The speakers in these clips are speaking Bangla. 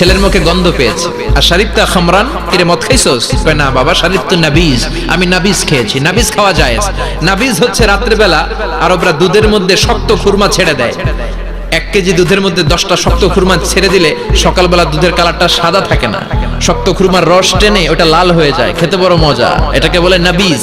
ছেলের মুখে গন্ধ পেয়েছে। আর শারিফ তা খামরান, কিরে মদ খাইছস? কয়, না বাবা, শারিফ তো নাবিজ। আমি নাবিজ খেয়েছি, নাবিজ খাওয়া যায় নাবিজ হচ্ছে রাত্রেবেলা আরবরা দুধের মধ্যে শক্ত খুরমা ছেড়ে দেয়। এক কেজি দুধের মধ্যে দশটা শক্ত খুরমা ছেড়ে দিলে সকালবেলা দুধের কালারটা সাদা থাকে না। শক্ত খুরমার রস টেনে ওটা লাল হয়ে যায়, খেতে বড় মজা। এটাকে বলে নাবিজ।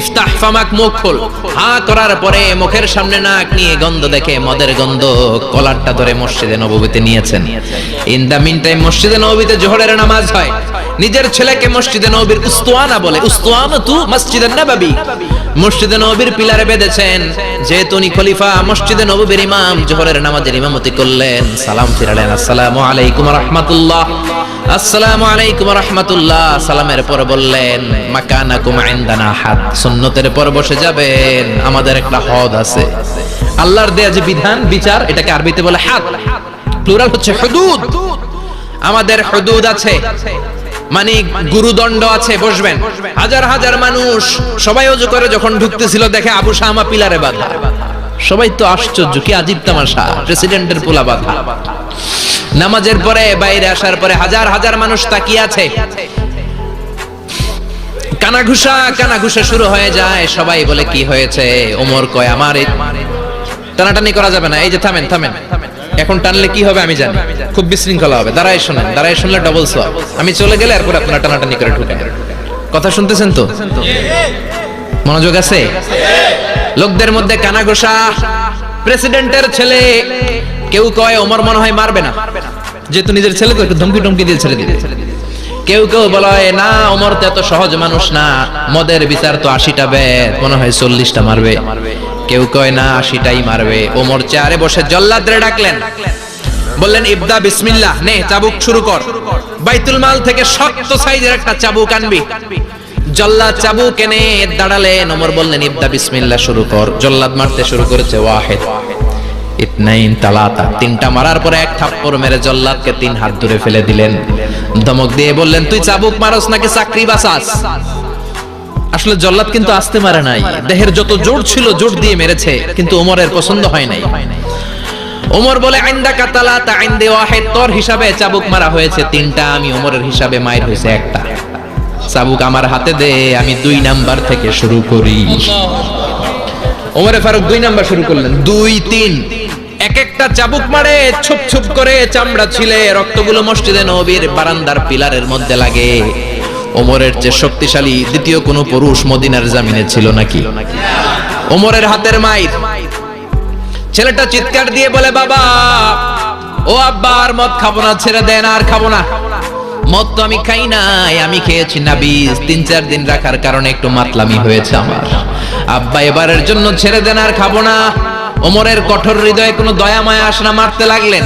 ইফতাহ ফামাক মুখ খোল। হা করার পরে মুখের সামনে নাক নিয়ে গন্ধ দেখে মদের গন্ধ কলারটা ধরে মসজিদে নববীতে নিয়েছেন। ইন দা মিন টাইম মসজিদে নববীতে জোহরের নামাজ হয়। নিজের ছেলেকে মসজিদে নবীর উস্তুয়ানা বলে। উস্তুয়ানা তু মসজিদে নববী। মসজিদে নবীর পিলারে বেঁধেছেন। যেহেতু উনি খলিফা, মসজিদে নবীর ইমাম, জোহরের নামাজের ইমামতি করলেন। সালাম ফিরালেন, আসসালামু আলাইকুম রাহমাতুল্লাহ। আসসালামু আলাইকুম রাহমাতুল্লাহ, সালামের পর বললেন, মাকানাকুম ইনদানা হাদ সুন্নতের পর বসে যাবেন। আমাদের একটা হদ আছে। আল্লাহর দেয়া যে বিধান, বিচার, এটাকে আরবিতে বলে হাদ। প্লুরাল হচ্ছে হুদুদ। আমাদের হুদুদ আছে। মানে গুরুদণ্ড আছে, বসবেন। হাজার হাজার মানুষ সবাই অজু করে যখন ঢুকতেছিল, দেখে আবু শামা পিলারে বাধা। সবাই তো আশ্চর্য, কি আজীব তামাশা, প্রেসিডেন্টের পোলা বাধা। নামাজের পরে, বাইরে আসার পরে হাজার হাজার মানুষ তাকিয়ে আছে। কানাঘুষা কানাঘুষা শুরু হয়ে যায়, সবাই বলে, কি হয়েছে? ওমর কয়, আমার টানাটানি করা যাবে না। এই যে, থামেন থামেন। এখন টানলে কি হবে আমি জানি। খুব বিশৃঙ্খলা হবে। দাঁড়াই শোনেন দাঁড়াই শুনলে ডবল সোয়াব আমি চলে গেলে এরপর আপনারা টানাটানি করে ঢুকেন। কথা শুনতেছেন তো? মনোযোগ আছে? লোকদের মধ্যে কানাঘোষা। প্রেসিডেন্টের ছেলে। কেউ কয়, ওমর মনে হয় মারবে না। যেহেতু নিজের ছেলে তো একটু ধমকি টমকি দিয়ে ছেড়ে দিবে। কেউ কেউ বলা না, ওমর তো এত সহজ মানুষ না। মদের বিচার তো আশিটা বেদ। মনে হয় চল্লিশটা মারবে। কেউ কয়, না, আশিটাই মারবে। ওমর চেয়ারে বসে জল্লাদরে ডাকলেন। বললেন, ইবদা বিসমিল্লাহ, নে, চাবুক শুরু কর। বাইতুল মাল থেকে শক্ত সাইজের একটা চাবুক আনবি। জল্লাদ চাবুক এনে দাঁড়ালেন। ওমর বললেন, ইবদা বিসমিল্লাহ, শুরু কর। জল্লাদ মারতে শুরু করেছে ওয়াহেদ। ইতনাইন তালাতা, তিনটা মারার পরে এক থাপ্পড় মেরে জল্লাদকে তিন হাত দূরে ফেলে দিলেন। ধমক দিয়ে বললেন, তুই চাবুক মারস নাকি চাকরি বাসাস আসলে জল্লাদ কিন্তু আসতে মারে নাই। দেহের যত জোর ছিল, জোর দিয়ে মেরেছে, কিন্তু ওমরের পছন্দ হয় নাই। ওমর বলে আইন্দা কাতালা তা আইন্দে ওয়াহেদ। তোর হিসাবে চাবুক মারা হয়েছে তিনটা, আমি ওমরের হিসাবে মায়ের হয়েছে একটা। চাবুক আমার হাতে দে, আমি দুই নাম্বার থেকে শুরু করি। ওমরে ফারুক দুই নাম্বার শুরু করলেন। দুই, তিন। এক একটা চাবুক মারে, ছুপ ছুপ করে চামড়া ছিলে, রক্তগুলো মসজিদে নবীর বারান্দার পিলারের মধ্যে লাগে। ওমরের যে শক্তিশালী দ্বিতীয় কোনো পুরুষ মদিনার জামিনে ছিল নাকি? ওমরের হাতের মাইর ছেলেটা চিৎকার দিয়ে বলে, বাবা, ও আব্বা, আর মদ খাব না, ছেড়ে দেন, আর খাব না। মদ তো আমি খাই নাই, আমি খেয়েছি না বীজ। তিন, চার দিন রাখার কারণে একটু মাতলামি হয়েছে আমার। আব্বা, এবারের জন্য ছেড়ে দেন, আর খাব না। ওমরের কঠোর হৃদয়ে কোনো দয়া, মায়া আসে না মারতে লাগলেন।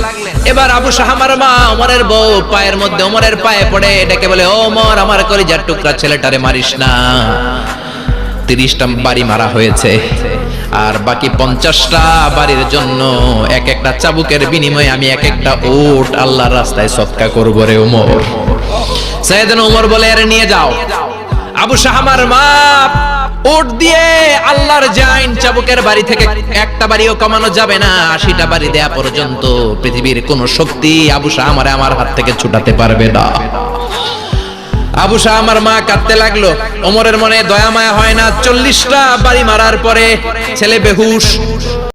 এবার আবু শাহামার মা, ওমরের বউ, পায়ের মধ্যে ওমরের পায়ে পড়ে ডেকে বলে ওমর, আমার কলিজার টুকরা ছেলেটারে মারিস না। তিরিশটা বাড়ি মারা হয়েছে। আর বাকি পঞ্চাশটা বাড়ির জন্য এক একটা চাবুকের বিনিময়ে আমি এক একটা ওট আল্লাহর রাস্তায় সৎকা করব রে ওমর। সাইয়েদনা ওমর বলে, আরে নিয়ে যাও। আবু শাহামার মা ওট দিয়ে আল্লাহর জাইন চাবুকের বাড়ি থেকে একটা বাড়িও কমানো যাবে না, আশিটা বাড়ি দেয়া পর্যন্ত পৃথিবীর কোন শক্তি আবু শাহামারে আমার হাত থেকে ছুটাতে পারবে না। আবু শাহ আমার মা কাঁদতে লাগল। ওমরের মনে দয়া মায়া হয় না। চল্লিশটা বাড়ি মারার পরে ছেলে বেহুশ।